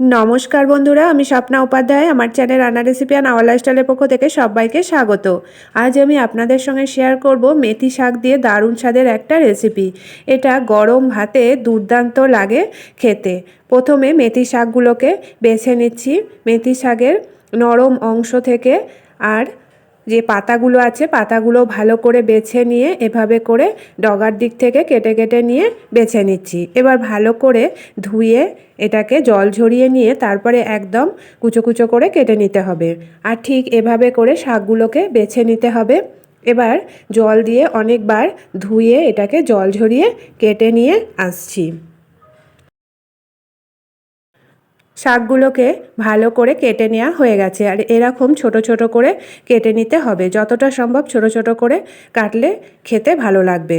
নমস্কার বন্ধুরা, আমি স্বপ্না উপাধ্যায়। আমার চ্যানেল রান্না রেসিপি আর আওয়ার লাইফস্টাইলের পক্ষ থেকে সবাইকে স্বাগত। আজ আমি আপনাদের সঙ্গে শেয়ার করব মেথি শাক দিয়ে দারুণ স্বাদের একটা রেসিপি এটা গরম ভাতে দুর্দান্ত লাগে খেতে। প্রথমে মেথি শাকগুলোকে বেছে নিচ্ছি। মেথি শাকের নরম অংশ থেকে আর যে পাতাগুলো আছে, পাতাগুলো ভালো করে বেছে নিয়ে এভাবে করে ডগার দিক থেকে কেটে কেটে নিয়ে বেছে নিচ্ছি। এবার ভালো করে ধুয়ে এটাকে জল ঝরিয়ে নিয়ে তারপরে একদম কুচো কুচো করে কেটে নিতে হবে। আর ঠিক এভাবে করে শাকগুলোকে বেছে নিতে হবে। এবার জল দিয়ে অনেকবার ধুয়ে এটাকে জল ঝরিয়ে কেটে নিয়ে আসছি। শাকগুলোকে ভালো করে কেটে নেওয়া হয়ে গেছে। আর এরকম ছোট ছোট করে কেটে নিতে হবে। যতটা সম্ভব ছোট ছোট করে কাটলে খেতে ভালো লাগবে।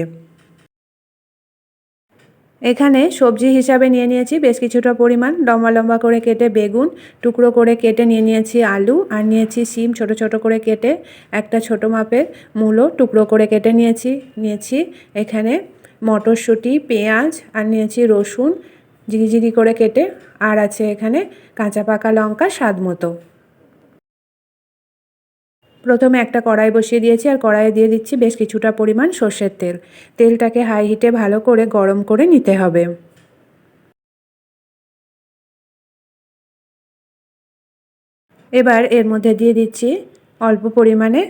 এখানে সবজি হিসাবে নিয়ে নিয়েছি। বেশ কিছুটা পরিমাণ লম্বা লম্বা করে কেটে বেগুন, টুকরো করে কেটে নিয়ে নিয়েছি আলু, আর নিয়েছি শিম। ছোট ছোট করে কেটে একটা ছোট মাপের মূলো টুকরো করে কেটে নিয়েছি। নিয়েছি এখানে মটরশুঁটি, পেঁয়াজ, আর নিয়েছি রসুন। ঝিরিঝিরি করে কেটে আর আছে এখানে কাঁচা পাকা লঙ্কা, স্বাদ মতো। প্রথমে একটা কড়াই বসিয়ে দিয়েছি আর কড়াইয়ে দিয়ে দিচ্ছি বেশ কিছুটা পরিমাণ সর্ষের তেল। তেলটাকে হাই হিটে ভালো করে গরম করে নিতে হবে। এবার এর মধ্যে দিয়ে দিচ্ছি অল্প পরিমাণে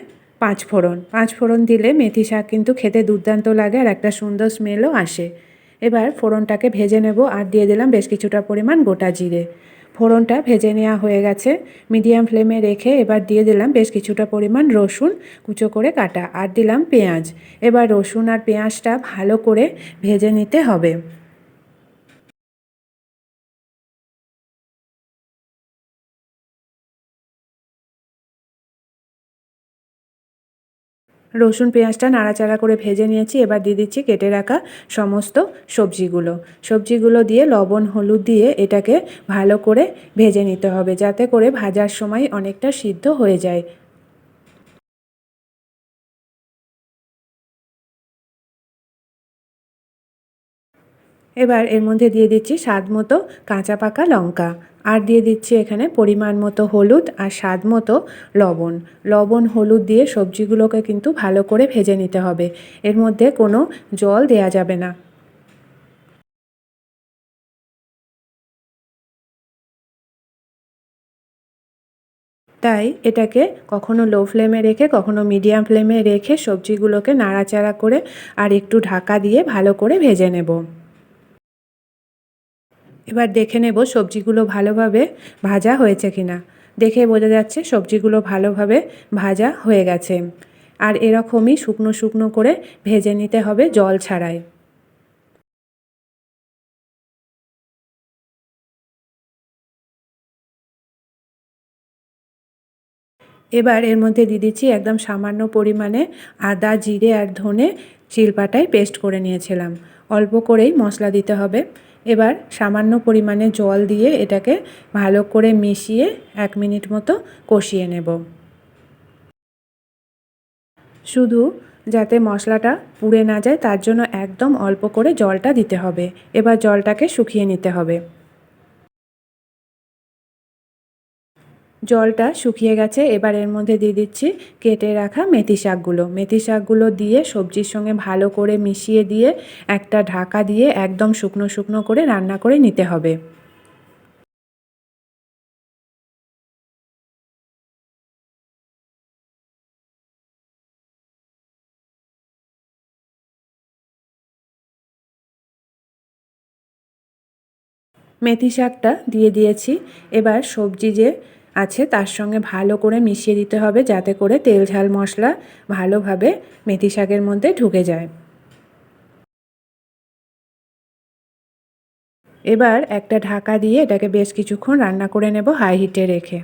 পাঁচ ফোড়ন পাঁচ ফোড়ন দিলে মেথি শাক কিন্তু খেতে দুর্দান্ত লাগে আর একটা সুন্দর স্মেলও আসে। এবার ফোড়নটাকে ভেজে নেব আর দিয়ে দিলাম বেশ কিছুটা পরিমাণ গোটা জিরে। ফোড়নটা ভেজে নেওয়া হয়ে গেছে। মিডিয়াম ফ্লেমে রেখে এবার দিয়ে দিলাম বেশ কিছুটা পরিমাণ রসুন কুচো করে কাটা। আর দিলাম পেঁয়াজ। এবার রসুন আর পেঁয়াজটা ভালো করে ভেজে নিতে হবে। রসুন, পেঁয়াজটা নাড়াচাড়া করে ভেজে নিয়েছি। এবার দিয়ে দিচ্ছি কেটে রাখা সমস্ত সবজিগুলো। সবজিগুলো দিয়ে লবণ, হলুদ দিয়ে এটাকে ভালো করে ভেজে নিতে হবে, যাতে করে ভাজার সময় অনেকটা সিদ্ধ হয়ে যায়। এবার এর মধ্যে দিয়ে দিচ্ছি স্বাদ মতো কাঁচা পাকা লঙ্কা। আর দিয়ে দিচ্ছি এখানে পরিমাণ মতো হলুদ আর স্বাদ মতো লবণ। লবণ, হলুদ দিয়ে সবজিগুলোকে কিন্তু ভালো করে ভেজে নিতে হবে। এর মধ্যে কোনো জল দেয়া যাবে না। তাই এটাকে কখনো লো ফ্লেমে রেখে, কখনো মিডিয়াম ফ্লেমে রেখে সবজিগুলোকে নাড়াচাড়া করে আর একটু ঢাকা দিয়ে ভালো করে ভেজে নেব। এবার দেখে নেব সবজিগুলো ভালোভাবে ভাজা হয়েছে কিনা। দেখে বোঝা যাচ্ছে সবজিগুলো ভালোভাবে ভাজা হয়ে গেছে। আর এরকমই শুকনো শুকনো করে ভেজে নিতে হবে জল ছাড়াই। এবার এর মধ্যে দিয়ে দিচ্ছি একদম সামান্য পরিমাণে আদা, জিরে আর ধনে চিলপাটায় পেস্ট করে নিয়েছিলাম। অল্প করেই মশলা দিতে হবে। এবার সামান্য পরিমাণে জল দিয়ে এটাকে ভালো করে মিশিয়ে এক মিনিট মতো কষিয়ে নেব। শুধু যাতে মশলাটা পুড়ে না যায়, তার জন্য একদম অল্প করে জলটা দিতে হবে। এবার জলটাকে শুকিয়ে নিতে হবে। জলটা শুকিয়ে গেছে, এবার এর মধ্যে দিয়ে দিচ্ছি কেটে রাখা মেথি শাকগুলো। মেথি শাকগুলো দিয়ে সবজির সঙ্গে ভালো করে মিশিয়ে দিয়ে একটা ঢাকা দিয়ে একদম শুকনো শুকনো করে রান্না করে নিতে হবে। মেথি শাকটা দিয়ে দিয়েছি। এবার সবজি যে আছে, তার সঙ্গে ভালো করে মিশিয়ে দিতে হবে যাতে করে তেল ঝাল মশলা ভালোভাবে মেথি শাকের মধ্যে ঢুকে যায়। এবার একটা ঢাকা দিয়ে এটাকে বেশ কিছুক্ষণ রান্না করে নেব হাই হিটে রেখে।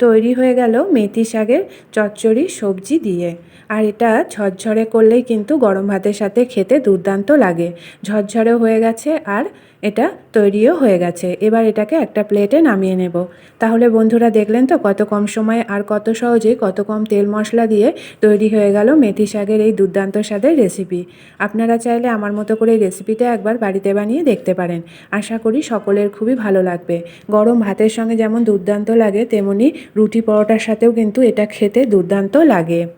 তৈরি হয়ে গেল মেথি শাকের চচ্চড়ি সবজি দিয়ে। আর এটা ঝরঝরে করলেই কিন্তু গরম ভাতের সাথে খেতে দুর্দান্ত লাগে। ঝরঝরেও হয়ে গেছে আর এটা তৈরিও হয়ে গেছে। এবার এটাকে একটা প্লেটে নামিয়ে নেব। তাহলে বন্ধুরা দেখলেন তো কত কম সময়ে আর কত সহজে কত কম তেল মশলা দিয়ে তৈরি হয়ে গেল মেথি শাকের এই দুর্দান্ত স্বাদের রেসিপি আপনারা চাইলে আমার মতো করে রেসিপিটা একবার বাড়িতে বানিয়ে দেখতে পারেন। আশা করি সকলের খুবই ভালো লাগবে। গরম ভাতের সঙ্গে যেমন দুর্দান্ত লাগে, তেমনি রুটি পরোটার সাথেও কিন্তু এটা খেতে দুর্দান্ত লাগে।